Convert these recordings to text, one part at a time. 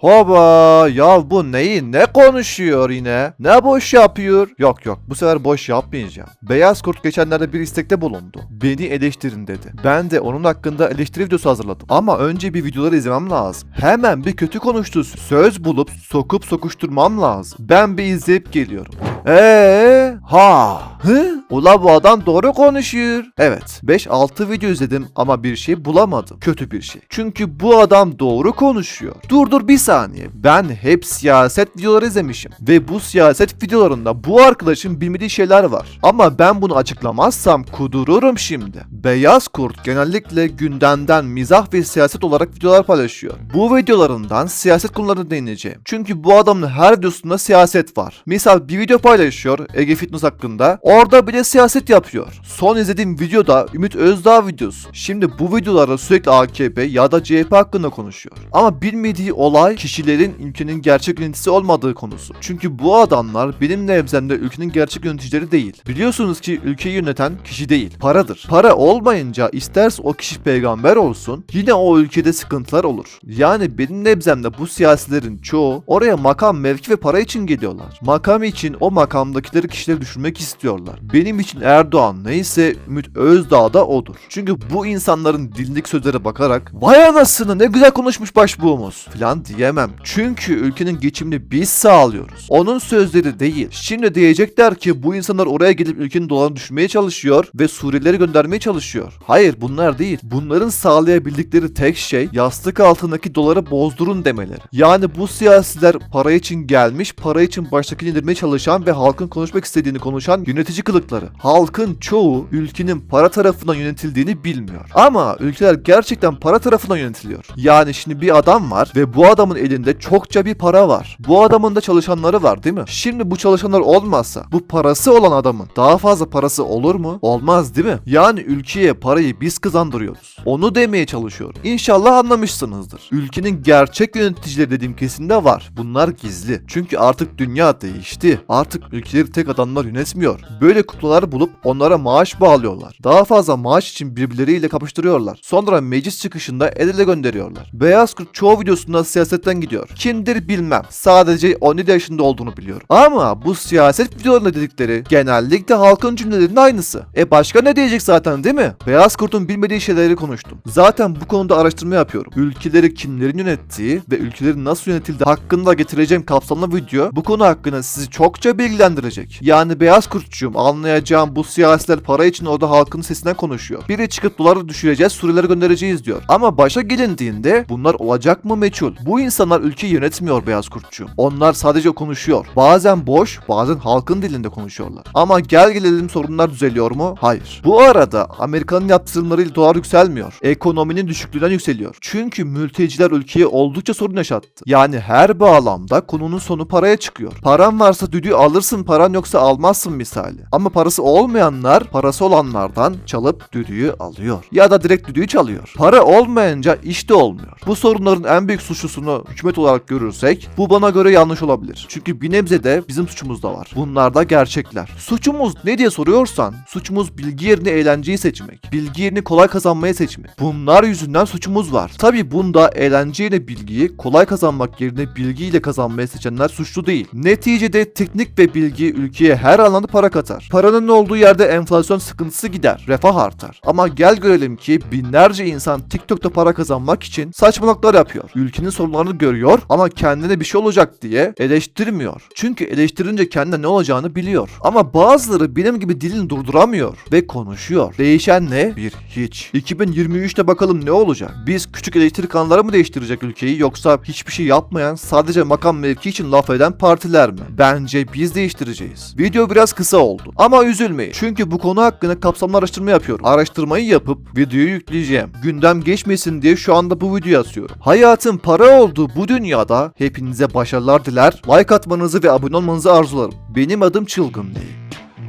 Hoba ya bu neyi ne konuşuyor yine? Ne boş yapıyor? Yok yok bu sefer boş yapmayacağım. Beyaz Kurt geçenlerde bir istekte bulundu. Beni eleştirin dedi. Ben de onun hakkında eleştiri videosu hazırladım. Ama önce bir videoları izlemem lazım. Hemen bir kötü konuştuğu söz bulup sokup sokuşturmam lazım. Ben bir izleyip geliyorum. Eee ha hı Ula bu adam doğru konuşuyor. Evet 5-6 video izledim ama bir şey bulamadım. Kötü bir şey. Çünkü bu adam doğru konuşuyor. Dur dur bir saniye. Ben hep siyaset videoları izlemişim. Ve bu siyaset videolarında bu arkadaşın bilmediği şeyler var. Ama ben bunu açıklamazsam kudururum şimdi. Beyaz Kurt genellikle gündemden mizah ve siyaset olarak videolar paylaşıyor. Bu videolarından siyaset konularına değineceğim. Çünkü bu adamın her videosunda siyaset var. Misal bir video paylaşıyor Ege Fitness hakkında. Orada bile siyaset yapıyor. Son izlediğim videoda Ümit Özdağ videosu. Şimdi bu videolarda sürekli AKP ya da CHP hakkında konuşuyor. Ama bilmediği olay kişilerin ülkenin gerçek yöneticisi olmadığı konusu. Çünkü bu adamlar benim nebzemde ülkenin gerçek yöneticileri değil. Biliyorsunuz ki ülkeyi yöneten kişi değil, paradır. Para olmayınca isterse o kişi peygamber olsun yine o ülkede sıkıntılar olur. Yani benim nebzemde bu siyasilerin çoğu oraya makam, mevki ve para için geliyorlar. Makam için o makamdakileri kişileri düşürmek istiyorlar. Benim için Erdoğan neyse Ümit Özdağ da odur. Çünkü bu insanların dilindeki sözlere bakarak vay anasını ne güzel konuşmuş başbuğumuz falan diyemem. Çünkü ülkenin geçimini biz sağlıyoruz. Onun sözleri değil. Şimdi diyecekler ki bu insanlar oraya gelip ülkenin dolarını düşürmeye çalışıyor ve Suriyelileri göndermeye çalışıyor. Hayır bunlar değil. Bunların sağlayabildikleri tek şey yastık altındaki doları bozdurun demeleri. Yani bu siyasiler para için gelmiş, para için baştakini indirmeye çalışan ve halkın konuşmak istediğini konuşan yönetici kılıkları. Halkın çoğu ülkenin para tarafından yönetildiğini bilmiyor. Ama ülkeler gerçekten para tarafından yönetiliyor. Yani şimdi bir adam var ve bu adamın elinde çokça bir para var. Bu adamın da çalışanları var değil mi? Şimdi bu çalışanlar olmazsa bu parası olan adamın daha fazla parası olur mu? Olmaz değil mi? Yani ülkeye parayı biz kazandırıyoruz. Onu demeye çalışıyorum. İnşallah anlamışsınızdır. Ülkenin gerçek yöneticileri dediğim kesimde var. Bunlar gizli. Çünkü artık dünya değişti. Artık ülkeleri tek adamlar yönetmiyor. Böyle kuklalar bulup onlara maaş bağlıyorlar. Daha fazla maaş için birbirleriyle kapıştırıyorlar. Sonra meclis çıkışında ele gönderiyorlar. Beyaz Kurt çoğu videosunda siyasetten gidiyor. Kimdir bilmem. Sadece 17 yaşında olduğunu biliyorum. Ama bu siyaset videolarında dedikleri genellikle halkın cümlelerinin aynısı. E başka ne diyecek zaten değil mi? Beyaz Kurt'un bilmediği şeyleri konuştum. Zaten bu konuda araştırma yapıyorum. Ülkeleri kimlerin yönettiği ve ülkelerin nasıl yönetildiği hakkında getireceğim kapsamlı video bu konu hakkında sizi çokça bilgilendirecek. Yani Beyaz Kurtçuğum anlayacağım bu siyasiler para için orada halkın sesinden konuşuyor. Biri çıkıp doları düşüreceğiz, Suriyelere göndereceğiz diyor. Ama başa gelindiğinde bunlar olacak mı meçhul. Bu insanlar ülkeyi yönetmiyor Beyaz Kurtçuğum. Onlar sadece konuşuyor. Bazen boş, bazen halkın dilinde konuşuyorlar. Ama gel gelelim sorunlar düzeliyor mu? Hayır. Bu arada Amerika'nın yaptırımlarıyla dolar yükselmiyor. Ekonominin düşüklüğünden yükseliyor. Çünkü mülteciler ülkeye oldukça sorun yaşattı. Yani her bağlamda konunun sonu paraya çıkıyor. Paran varsa düdüğü alırsın, paran yoksa almazsın misali. Ama parası olmayanlar parası olanlardan çalıp düdüğü alıyor. Ya da direkt düdüğü çalıyor. Para olmayınca iş de olmuyor. Bu sorunların en büyük suçlusunu hükümet olarak görürsek bu bana göre yanlış olabilir. Çünkü bir nebze de bizim suçumuz da var. Bunlar da gerçekler. Suçumuz ne diye soruyorsan suçumuz bilgi yerine eğlenceyi seçmek. Bilgi yerini kolay kazanmayı seçmek. Bunlar yüzünden suçumuz var. Tabi bunda eğlenceyle bilgiyi kolay kazanmak yerine bilgiyle kazanmayı seçenler suçlu değil. Neticede teknik ve bilgi ülkeye her alanda para katar. Paranın olduğu yerde enflasyon sıkıntısı gider, refah artar. Ama gel görelim ki binlerce insan TikTok'ta para kazanmak için saçmalıklar yapıyor. Ülkenin sorunlarını görüyor ama kendine bir şey olacak diye eleştirmiyor. Çünkü eleştirince kendine ne olacağını biliyor. Ama bazıları benim gibi dilini durduramıyor ve konuşuyor. Değişen ne? Bir hiç. 2023'te bakalım ne olacak? Biz küçük elektrik kanalları mı değiştirecek ülkeyi yoksa hiçbir şey yapmayan sadece makam mevki için laf eden partiler mi? Bence biz değiştireceğiz. Video biraz kısa oldu ama üzülmeyin. Çünkü bu konu hakkında kapsamlı araştırma yapıyorum. Araştırmayı yapıp videoyu yükleyeceğim. Gündem geçmesin diye şu anda bu videoyu asıyorum. Hayatın para olduğu bu dünyada hepinize başarılar diler. Like atmanızı ve abone olmanızı arzularım. Benim adım Çılgın değil.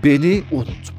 Beni unutma.